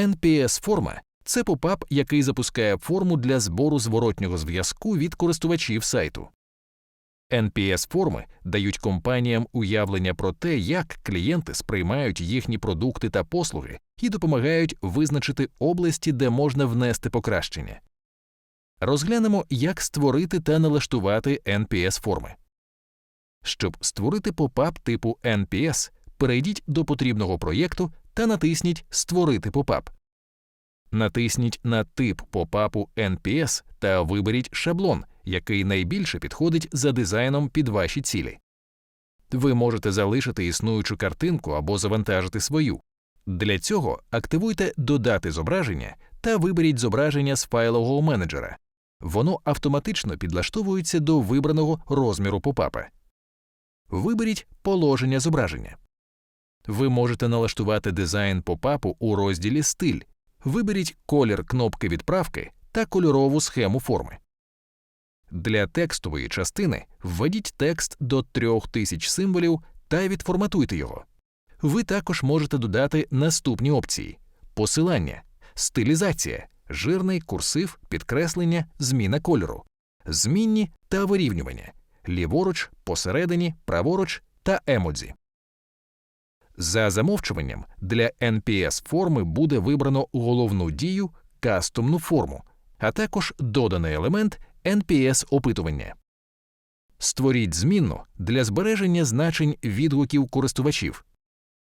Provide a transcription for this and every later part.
NPS-форма це попап, який запускає форму для збору зворотнього зв'язку від користувачів сайту. NPS-форми дають компаніям уявлення про те, як клієнти сприймають їхні продукти та послуги і допомагають визначити області, де можна внести покращення. Розглянемо, як створити та налаштувати NPS-форми. Щоб створити попап типу NPS, перейдіть до потрібного проєкту та натисніть Створити попап. Натисніть на тип попапу NPS та виберіть шаблон, який найбільше підходить за дизайном під ваші цілі. Ви можете залишити існуючу картинку або завантажити свою. Для цього активуйте Додати зображення та виберіть зображення з файлового менеджера. Воно автоматично підлаштовується до вибраного розміру попапа. Виберіть положення зображення. Ви можете налаштувати дизайн попапу у розділі Стиль. Виберіть колір кнопки відправки та кольорову схему форми. Для текстової частини введіть текст до 3000 символів та відформатуйте його. Ви також можете додати наступні опції: посилання, стилізація, жирний курсив, підкреслення, зміна кольору, змінні та вирівнювання, ліворуч, посередині, праворуч та емодзі. За замовчуванням для NPS форми буде вибрано головну дію кастомну форму, а також доданий елемент NPS опитування. Створіть змінну для збереження значень відгуків користувачів.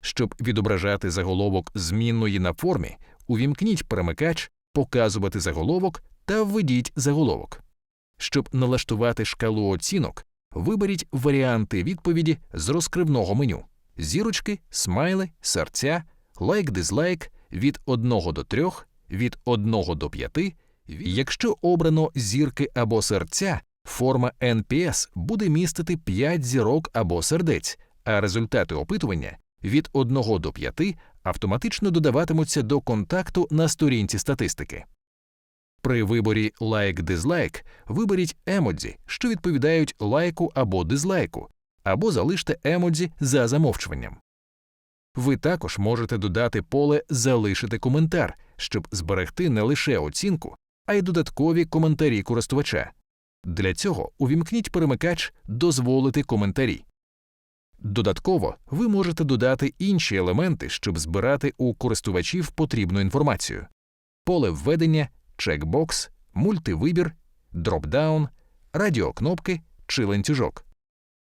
Щоб відображати заголовок змінної на формі, увімкніть перемикач, показувати заголовок та введіть заголовок. Щоб налаштувати шкалу оцінок, виберіть варіанти відповіді з розкривного меню зірочки, смайли, серця, лайк-дизлайк від 1 до 3, від 1 до 5. Якщо обрано зірки або серця, форма NPS буде містити 5 зірок або сердець, а результати опитування від 1 до 5 автоматично додаватимуться до контакту на сторінці статистики. При виборі лайк-дизлайк виберіть емодзі, що відповідають лайку або дизлайку, або залиште емодзі за замовчуванням. Ви також можете додати поле Залишити коментар, щоб зберегти не лише оцінку, а й додаткові коментарі користувача. Для цього увімкніть перемикач Дозволити коментарі. Додатково ви можете додати інші елементи, щоб збирати у користувачів потрібну інформацію: поле введення, чекбокс, мультивибір, дропдаун, радіокнопки чи ланцюжок.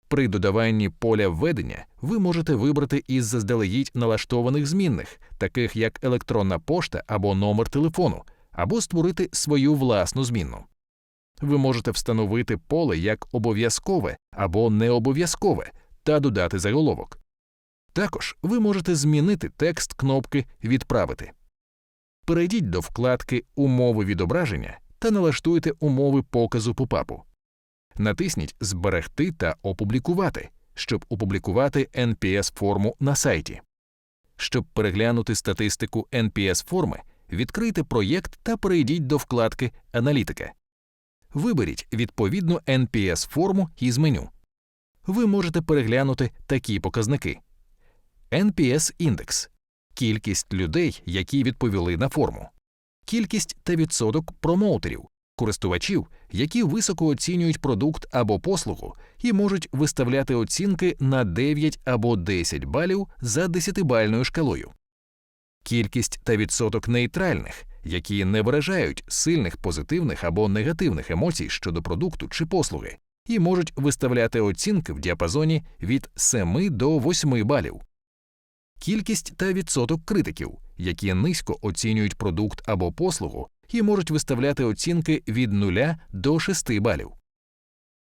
При додаванні поля введення ви можете вибрати із заздалегідь налаштованих змінних, таких як електронна пошта або номер телефону, або створити свою власну змінну. Ви можете встановити поле як обов'язкове або необов'язкове та додати заголовок. Також ви можете змінити текст кнопки Відправити. Перейдіть до вкладки Умови відображення та налаштуйте умови показу попапу. Натисніть Зберегти та опублікувати, щоб опублікувати NPS-форму на сайті. Щоб переглянути статистику NPS-форми, відкрийте проєкт та перейдіть до вкладки Аналітика. Виберіть відповідну NPS-форму із меню. Ви можете переглянути такі показники: NPS-індекс кількість людей, які відповіли на форму, кількість та відсоток промоутерів, користувачів, які високо оцінюють продукт або послугу і можуть виставляти оцінки на 9 або 10 балів за 10-бальною шкалою, кількість та відсоток нейтральних, які не виражають сильних позитивних або негативних емоцій щодо продукту чи послуги, і можуть виставляти оцінки в діапазоні від 7 до 8 балів. Кількість та відсоток критиків, які низько оцінюють продукт або послугу і можуть виставляти оцінки від 0 до 6 балів.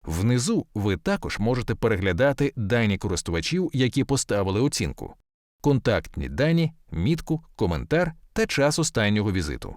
Внизу ви також можете переглядати дані користувачів, які поставили оцінку, контактні дані, мітку, коментар та час останнього візиту.